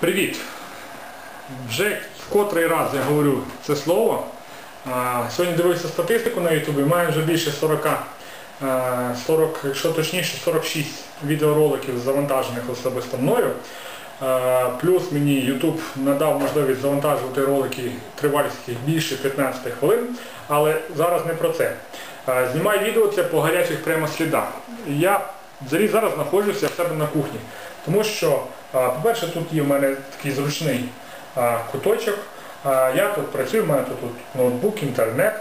Привіт! Вже в котрий раз я говорю це слово. Сьогодні дивився статистику на Ютубі, маю вже більше 40, 40, якщо точніше, 46 відеороликів завантажених особисто мною. Плюс мені YouTube надав можливість завантажувати ролики тривалістю більше 15 хвилин, але зараз не про це. Знімаю відео це по гарячих прямо слідах. Я зараз знаходжуся в себе на кухні, тому що, по-перше, тут є в мене такий зручний куточок. Я тут працюю, в мене тут, ноутбук, інтернет,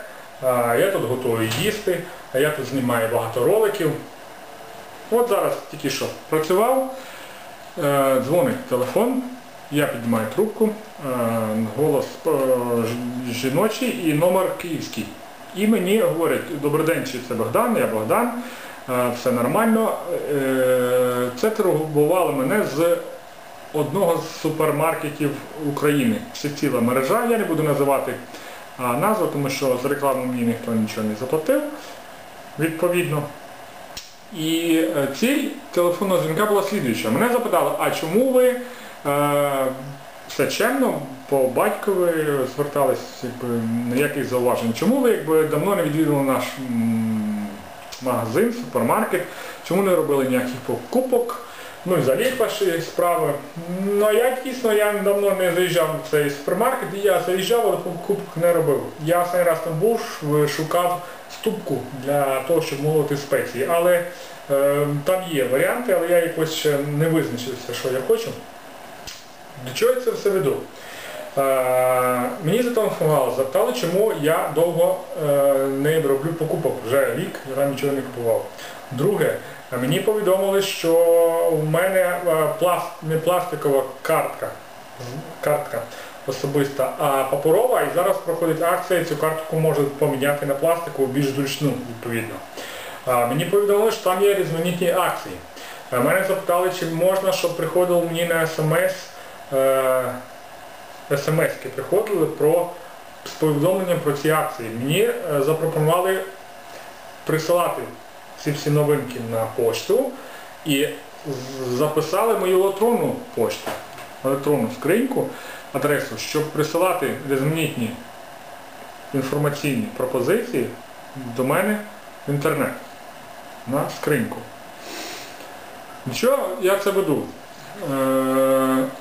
я тут готую їсти, я тут знімаю багато роликів. От зараз тільки що працював, е, дзвонить телефон, я піднімаю трубку, е, голос е, жіночий і номер київський. І мені говорять, добрий день, чи це Богдан, я Богдан, все нормально. Е, Це турбувало мене з одного з супермаркетів України. Це ціла мережа, я не буду називати назву, тому що за рекламу мені ніхто нічого не заплатив, відповідно. І е, ціль телефонного дзвінка була слідуюча. Мене запитали, а чому ви е, все чемно по батькові звертались, якби, ніяких зауважень. Чому ви якби, давно не відвідували наш магазин, супермаркет, чому не робили ніяких покупок? Ну і взагалі ваші справи. Ну а я дійсно я давно не заїжджав в цей супермаркет, і я заїжджав, але покупок не робив. Я останній раз там був, шукав ступку для того, щоб молоти спеції. Але е, там є варіанти, але я якось ще не визначився, що я хочу. До чого я це все веду? Е, мені зателефонували, запитали, чому я довго е, не роблю покупок. Вже рік я нічого не купував. Друге, мені повідомили, що у мене е, не пластикова картка, картка особиста, а паперова, і зараз проходить акція, цю картку можуть поміняти на пластикову більш зручну, відповідно. Мені повідомили, що там є різноманітні акції. Мене запитали, чи можна, щоб приходило мені на смс, смс-ки приходили про з повідомленням про ці акції. Мені е, запропонували присилати ці всі новинки на пошту і записали мою електронну пошту, електронну скриньку, адресу, щоб присилати різноманітні інформаційні пропозиції до мене в інтернет на скриньку. Що я це веду?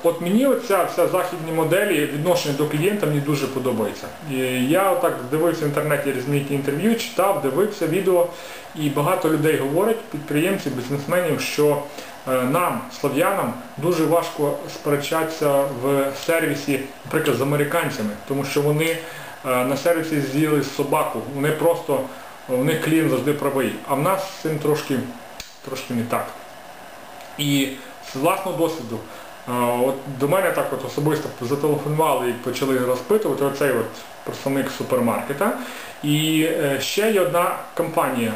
От мені оця вся західні моделі відношення до клієнта мені дуже подобається. І я отак дивився в інтернеті різноманітні інтерв'ю, читав, дивився відео, і багато людей говорять, підприємців, бізнесменів, що е, нам, слов'янам, дуже важко сперечатися в сервісі, наприклад, з американцями, тому що вони е, на сервісі з'їли собаку, вони просто, у них клієнт завжди правий, а в нас з цим трошки, трошки не так. І з власного досвіду, от до мене так от особисто зателефонували і почали розпитувати оцей от представник супермаркета. І е, ще є одна компанія,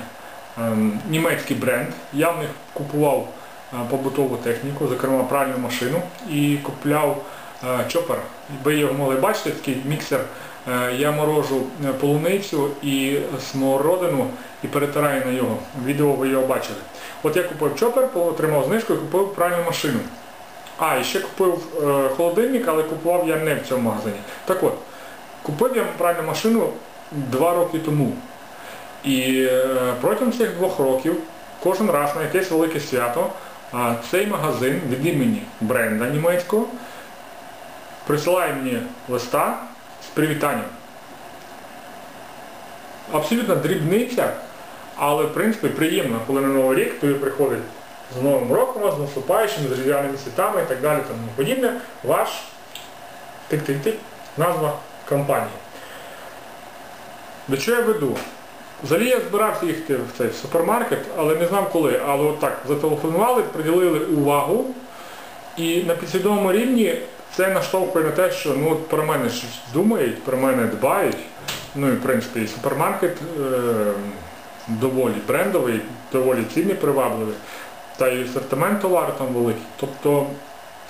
ем, німецький бренд. Я в них купував е, побутову техніку, зокрема пральну машину, і купляв е, чопер. Ви його могли бачити, такий міксер. Я морожу полуницю і смородину і перетираю на його. Відео ви його бачили. От я купив чопер, отримав знижку і купив пральну машину. А, і ще купив е, холодильник, але купував я не в цьому магазині. Так от, купив я пральну машину два роки тому. І е, протягом цих двох років, кожен раз на якесь велике свято, а, цей магазин від імені бренда німецького присилає мені листа з привітанням. Абсолютно дрібниця, але в принципі приємно, коли на Новий рік тобі приходить з Новим роком, з наступаючими, з різдвяними святами і так далі тому подібне, ваш тик-тик-тик, назва компанії. До чого я веду? Взагалі я збирався їхати в цей супермаркет, але не знав коли. Але от так зателефонували, приділили увагу. І на підсвідомому рівні це наштовхує на те, що ну, про мене щось думають, про мене дбають. Ну і в принципі і супермаркет е, доволі брендовий, доволі ціни привабливі. Та і асортимент товару там великий. Тобто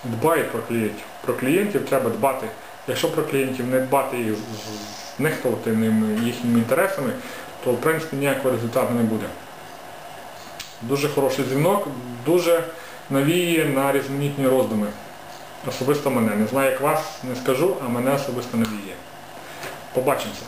дбають про клієнтів. Про клієнтів треба дбати. Якщо про клієнтів не дбати і нехтувати ними їхніми інтересами, то в принципі ніякого результату не буде. Дуже хороший дзвінок, дуже навіює на різноманітні роздуми. особисто мене. Не знаю як вас, не скажу, а мене особисто б'є. Побачимося.